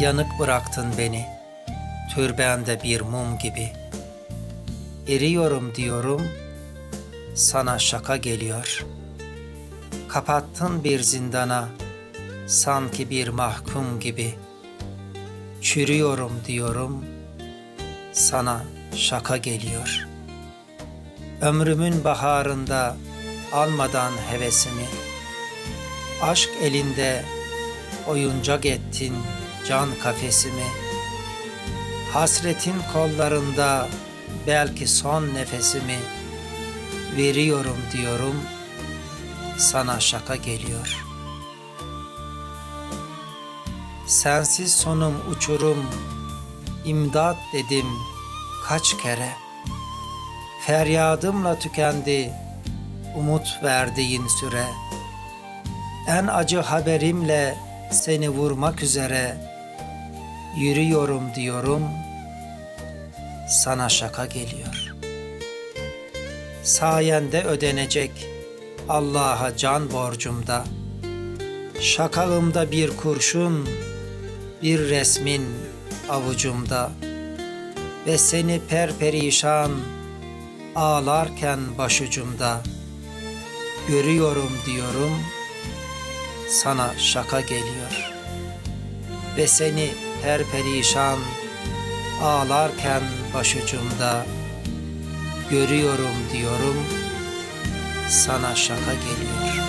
Yanık bıraktın beni, türbende bir mum gibi. Eriyorum diyorum, sana şaka geliyor. Kapattın bir zindana, sanki bir mahkum gibi. Çürüyorum diyorum, sana şaka geliyor. Ömrümün baharında almadan hevesimi, aşk elinde oyuncak ettin can kafesimi. Hasretin kollarında belki son nefesimi veriyorum diyorum sana şaka geliyor. Sensiz sonum uçurum imdat dedim kaç kere. Feryadımla tükendi umut verdiğin süre. En acı haberimle seni vurmak üzere yürüyorum diyorum sana şaka geliyor. Sayende ödenecek Allah'a can borcumda. Şakağımda bir kurşun, bir resmin avucumda ve seni perperişan ağlarken başucumda görüyorum diyorum sana şaka geliyor ve seni perperişan ağlarken başucumda görüyorum diyorum sana şaka geliyor.